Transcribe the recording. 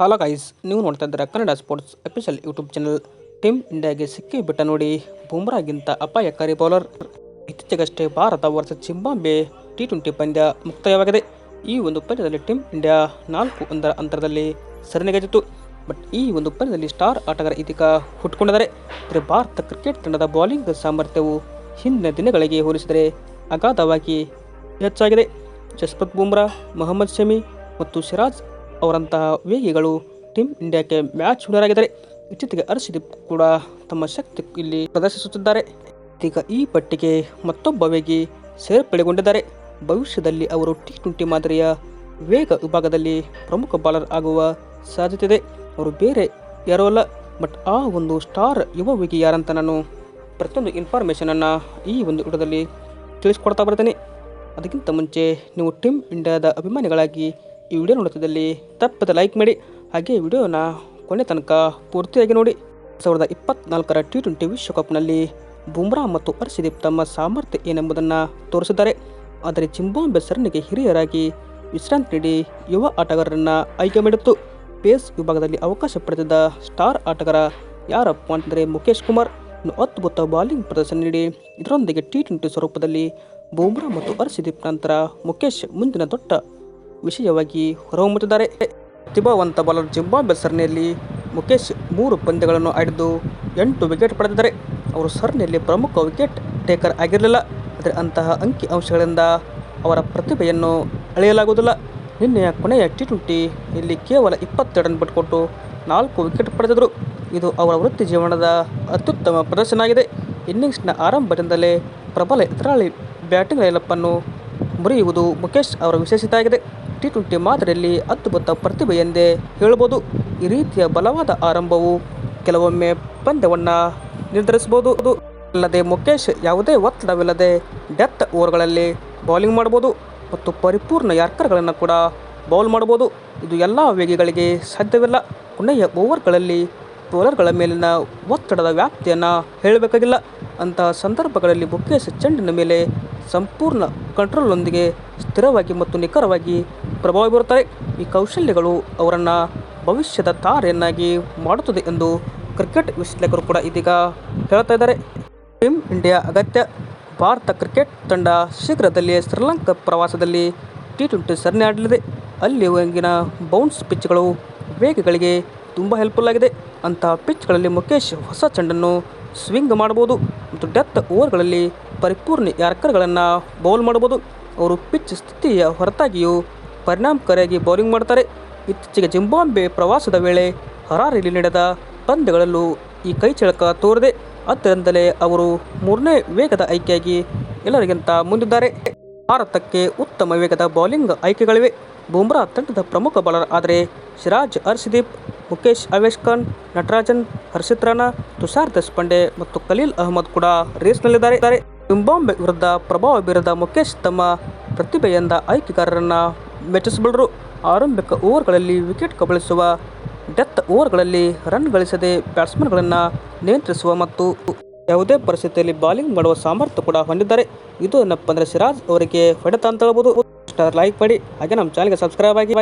Hello guys ನೀವು ನೋಡ್ತಾ ಇದ್ದೀರಾ Kannada sports official YouTube channel team ಇಂಡಿಯಾಗೆ ಸಿಕ್ಕಿ ಬಿಟ್ಟ ನೋಡಿ, ಬುಮ್ರಾಗಿಂತ ಅಪಾಯಕಾರಿ ಬೌಲರ್ ಇತ್ತೀಚೆಗಷ್ಟೇ ಭಾರತ ವರ್ಸಸ್ ಜಿಂಬಾಂಬೆ ಟಿ ಟ್ವೆಂಟಿ ಪಂದ್ಯ ಮುಕ್ತಾಯವಾಗಿದೆ. ಈ ಒಂದು ಪಂದ್ಯದಲ್ಲಿ ಟೀಮ್ ಇಂಡಿಯಾ ನಾಲ್ಕು ಒಂದರ ಅಂತರದಲ್ಲಿ ಸರಣಿಗಾಯಿತು ಬಟ್ ಈ ಒಂದು ಪಂದ್ಯದಲ್ಲಿ ಸ್ಟಾರ್ ಆಟಗಾರ ಇದೀಗ ಹುಟ್ಟುಕೊಂಡಿದ್ದಾರೆ ಆದರೆ ಭಾರತ ಕ್ರಿಕೆಟ್ ತಂಡದ ಬೌಲಿಂಗ್ ಸಾಮರ್ಥ್ಯವು ಹಿಂದಿನ ದಿನಗಳಿಗೆ ಹೋಲಿಸಿದರೆ ಅಗಾಧವಾಗಿ ಹೆಚ್ಚಾಗಿದೆ. ಜಸ್ಪ್ರತ್ ಬುಮ್ರಾ, ಮೊಹಮ್ಮದ್ ಶಮಿ ಮತ್ತು ಸಿರಾಜ್ ಅವರಂತಹ ವೇಗಿಗಳು ಟೀಮ್ ಇಂಡಿಯಾಕ್ಕೆ ಮ್ಯಾಚ್ ವಿನ್ನರ್ ಆಗಿದ್ದಾರೆ ಇತ್ತೀಚೆಗೆ ಹರ್ಷದೀಪ್ ಕೂಡ ತಮ್ಮ ಶಕ್ತಿ ಇಲ್ಲಿ ಪ್ರದರ್ಶಿಸುತ್ತಿದ್ದಾರೆ. ಈಗ ಈ ಪಟ್ಟಿಗೆ ಮತ್ತೊಬ್ಬ ವೇಗಿ ಸೇರ್ಪಡೆಗೊಂಡಿದ್ದಾರೆ. ಭವಿಷ್ಯದಲ್ಲಿ ಅವರು ಟಿ ಟ್ವೆಂಟಿ ಮಾದರಿಯ ವೇಗ ವಿಭಾಗದಲ್ಲಿ ಪ್ರಮುಖ ಬಾಲರ್ ಆಗುವ ಸಾಧ್ಯತೆ ಇದೆ ಅವರು ಬೇರೆ ಯಾರೋ ಅಲ್ಲ ಬಟ್ ಆ ಒಂದು ಸ್ಟಾರ್ ಯುವ ವೇಗಿ ಯಾರಂತ ನಾನು ಪ್ರತಿಯೊಂದು ಇನ್ಫಾರ್ಮೇಷನನ್ನು ಈ ಒಂದು ವಿಡಿಯೋದಲ್ಲಿ ತಿಳಿಸ್ಕೊಡ್ತಾ ಬರ್ತೇನೆ. ಅದಕ್ಕಿಂತ ಮುಂಚೆ, ನೀವು ಟೀಮ್ ಇಂಡಿಯಾದ ಅಭಿಮಾನಿಗಳಾಗಿ ಈ ವಿಡಿಯೋ ನೋಡುತ್ತಿದ್ದಲ್ಲಿ ತಪ್ಪದೆ ಲೈಕ್ ಮಾಡಿ. ಹಾಗೆ ವಿಡಿಯೋನ ಕೊನೆ ತನಕ ಪೂರ್ತಿಯಾಗಿ ನೋಡಿ. ಸಾವಿರದ ಇಪ್ಪತ್ನಾಲ್ಕರ ಟಿ ಟ್ವೆಂಟಿ ವಿಶ್ವಕಪ್ನಲ್ಲಿ ಬುಮ್ರಾ ಮತ್ತು ಹರ್ಷದೀಪ್ ತಮ್ಮ ಸಾಮರ್ಥ್ಯ ಏನೆಂಬುದನ್ನು ತೋರಿಸಿದ್ದಾರೆ. ಆದರೆ ಜಿಂಬಾಂಬೆ ಸರಣಿಗೆ ಹಿರಿಯರಾಗಿ ವಿಶ್ರಾಂತಿ ನೀಡಿ ಯುವ ಆಟಗಾರರನ್ನು ಆಯ್ಕೆ ಮಾಡಿತ್ತು. ಪೇಸ್ ವಿಭಾಗದಲ್ಲಿ ಅವಕಾಶ ಪಡೆದಿದ್ದ ಸ್ಟಾರ್ ಆಟಗಾರ ಯಾರಪ್ಪ ಅಂತಂದರೆ ಮುಖೇಶ್ ಕುಮಾರ್. ಅದ್ಭುತ ಬಾಲಿಂಗ್ ಪ್ರದರ್ಶನ ನೀಡಿ ಇದರೊಂದಿಗೆ ಟಿ ಟ್ವೆಂಟಿ ಸ್ವರೂಪದಲ್ಲಿ ಬುಮ್ರಾ ಮತ್ತು ಹರ್ಷದೀಪ್ ನಂತರ ಮುಖೇಶ್ ಮುಂದಿನ ದೊಡ್ಡ ವಿಷಯವಾಗಿ ಹೊರಹೊಮ್ಮುತ್ತಿದ್ದಾರೆ. ಪ್ರತಿಭಾವಂತ ಬಾಲರ್ ಜಿಂಬಾಬ್ವೆ ಸರಣಿಯಲ್ಲಿ ಮುಖೇಶ್ ಮೂರು ಪಂದ್ಯಗಳನ್ನು ಆಡಿದ್ದು ಎಂಟು ವಿಕೆಟ್ ಪಡೆದಿದ್ದಾರೆ. ಅವರು ಸರಣಿಯಲ್ಲಿ ಪ್ರಮುಖ ವಿಕೆಟ್ ಟೇಕರ್ ಆಗಿರಲಿಲ್ಲ. ಆದರೆ ಅಂತಹ ಅಂಕಿ ಅಂಶಗಳಿಂದ ಅವರ ಪ್ರತಿಭೆಯನ್ನು ಅಳೆಯಲಾಗುವುದಿಲ್ಲ. ನಿನ್ನೆಯ ಕೊನೆಯ ಟಿ ಟ್ವೆಂಟಿ ಇಲ್ಲಿ ಕೇವಲ ಇಪ್ಪತ್ತೆರಡು ರನ್ ಬಿಟ್ಕೊಟ್ಟು ನಾಲ್ಕು ವಿಕೆಟ್ ಪಡೆದಿದ್ದರು. ಇದು ಅವರ ವೃತ್ತಿ ಜೀವನದ ಅತ್ಯುತ್ತಮ ಪ್ರದರ್ಶನ ಆಗಿದೆ ಇನ್ನಿಂಗ್ಸ್ನ ಆರಂಭದಿಂದಲೇ ಪ್ರಬಲ ಎದುರಾಳಿ ಬ್ಯಾಟಿಂಗ್ ಲೈನಪ್ಪನ್ನು ಮುರಿಯುವುದು ಮುಖೇಶ್ ಅವರ ವಿಶೇಷತೆ ಆಗಿದೆ ಟಿ ಟ್ವೆಂಟಿ ಮಾದರಿಯಲ್ಲಿ ಅದ್ಭುತ ಪ್ರತಿಭೆ ಎಂದೇ ಹೇಳ್ಬೋದು. ಈ ರೀತಿಯ ಬಲವಾದ ಆರಂಭವು ಕೆಲವೊಮ್ಮೆ ಪಂದ್ಯವನ್ನು ನಿರ್ಧರಿಸಬಹುದು. ಅಲ್ಲದೆ ಮುಖೇಶ್ ಯಾವುದೇ ಒತ್ತಡವಿಲ್ಲದೆ ಡೆತ್ ಓವರ್ಗಳಲ್ಲಿ ಬೌಲಿಂಗ್ ಮಾಡ್ಬೋದು ಮತ್ತು ಪರಿಪೂರ್ಣ ಯಾರ್ಕರ್ಗಳನ್ನು ಕೂಡ ಬೌಲ್ ಮಾಡ್ಬೋದು ಇದು ಎಲ್ಲ ವೇಗಿಗಳಿಗೆ ಸಾಧ್ಯವಿಲ್ಲ. ಕೊನೆಯ ಓವರ್ಗಳಲ್ಲಿ ಬೌಲರ್ಗಳ ಮೇಲಿನ ಒತ್ತಡದ ವ್ಯಾಪ್ತಿಯನ್ನು ಹೇಳಬೇಕಾಗಿಲ್ಲ. ಅಂತಹ ಸಂದರ್ಭಗಳಲ್ಲಿ ಮುಖೇಶ್ ಚೆಂಡಿನ ಮೇಲೆ ಸಂಪೂರ್ಣ ಕಂಟ್ರೋಲ್ನೊಂದಿಗೆ ಸ್ಥಿರವಾಗಿ ಮತ್ತು ನಿಖರವಾಗಿ ಪ್ರಭಾವ ಬೀರುತ್ತಾರೆ. ಈ ಕೌಶಲ್ಯಗಳು ಅವರನ್ನು ಭವಿಷ್ಯದ ತಾರೆಯನ್ನಾಗಿ ಮಾಡುತ್ತದೆ ಎಂದು ಕ್ರಿಕೆಟ್ ವಿಶ್ಲೇಷಕರು ಕೂಡ ಇದೀಗ ಹೇಳ್ತಾ ಇದ್ದಾರೆ. ಟೀಮ್ ಇಂಡಿಯಾ ಅಗತ್ಯ. ಭಾರತ ಕ್ರಿಕೆಟ್ ತಂಡ ಶೀಘ್ರದಲ್ಲಿಯೇ ಶ್ರೀಲಂಕಾ ಪ್ರವಾಸದಲ್ಲಿ ಟಿ ಟ್ವೆಂಟಿ ಸರಣಿ ಆಡಲಿದೆ. ಅಲ್ಲಿ ಬೌನ್ಸ್ ಪಿಚ್ಗಳು ವೇಗಗಳಿಗೆ ತುಂಬ ಹೆಲ್ಪ್ಫುಲ್ ಆಗಿದೆ. ಅಂತಹ ಪಿಚ್ಗಳಲ್ಲಿ ಮುಖೇಶ್ ಹೊಸ ಚೆಂಡನ್ನು ಸ್ವಿಂಗ್ ಮಾಡ್ಬೋದು. ಮತ್ತು ಡೆತ್ ಓವರ್ಗಳಲ್ಲಿ ಪರಿಪೂರ್ಣ ಯಾರ್ಕರ್ಗಳನ್ನು ಬೌಲ್ ಮಾಡಬಹುದು ಅವರು ಪಿಚ್ ಸ್ಥಿತಿಯ ಹೊರತಾಗಿಯೂ ಪರಿಣಾಮಕಾರಿಯಾಗಿ ಬೌಲಿಂಗ್ ಮಾಡ್ತಾರೆ ಇತ್ತೀಚೆಗೆ ಜಿಂಬಾಂಬೆ ಪ್ರವಾಸದ ವೇಳೆ ಹರಾರಿಯಲ್ಲಿ ನಡೆದ ಪಂದ್ಯಗಳಲ್ಲೂ ಈ ಕೈಚಳಕ ತೋರಿದೆ. ಅದರಿಂದಲೇ ಅವರು ಮೂರನೇ ವೇಗದ ಆಯ್ಕೆಯಾಗಿ ಎಲ್ಲರಿಗಿಂತ ಮುಂದಿದ್ದಾರೆ. ಭಾರತಕ್ಕೆ ಉತ್ತಮ ವೇಗದ ಬೌಲಿಂಗ್ ಆಯ್ಕೆಗಳಿವೆ. ಬುಮ್ರಾ ತಂಡದ ಪ್ರಮುಖ ಬಾಲರ್ ಆದರೆ ಸಿರಾಜ್ ಹರ್ಷದೀಪ್ ಮುಖೇಶ್ ಅವೇಶ್ ಖಾನ್, ನಟರಾಜನ್, ಹರ್ಷಿತ್ ರಾಣಾ, ತುಷಾರ್ ದೇಶಪಾಂಡೆ ಮತ್ತು ಖಲೀಲ್ ಅಹಮದ್ ಕೂಡ ರೇಸ್ನಲ್ಲಿದ್ದಾರೆ. ಜಿಂಬಾಂಬೆ ವಿರುದ್ಧ ಪ್ರಭಾವ ಬೀರದ ಮುಖೇಶ್ ತಮ್ಮ ಪ್ರತಿಭೆಯಿಂದ ಆಯ್ಕೆಗಾರರನ್ನು ಮೆಚ್ಚಿಸಬಲ್ಲರು. ಆರಂಭಿಕ ಓವರ್ಗಳಲ್ಲಿ ವಿಕೆಟ್ ಕಬಳಿಸುವ ಡೆತ್ ಓವರ್ಗಳಲ್ಲಿ ರನ್ ಗಳಿಸದೆ ಬ್ಯಾಟ್ಸ್ಮನ್ಗಳನ್ನು ನಿಯಂತ್ರಿಸುವ ಮತ್ತು ಯಾವುದೇ ಪರಿಸ್ಥಿತಿಯಲ್ಲಿ ಬಾಲಿಂಗ್ ಮಾಡುವ ಸಾಮರ್ಥ್ಯ ಕೂಡ ಹೊಂದಿದ್ದಾರೆ. ಇದು ಏನಪ್ಪ ಅಂದರೆ ಸಿರಾಜ್ ಅವರಿಗೆ ಹೊಡೆತ ಅಂತ ಹೇಳ್ಬೋದು. ಲೈಕ್ ಮಾಡಿ ಹಾಗೆ ನಮ್ಮ ಚಾನಲ್ಗೆ ಸಬ್ಸ್ಕ್ರೈಬ್ ಆಗಿ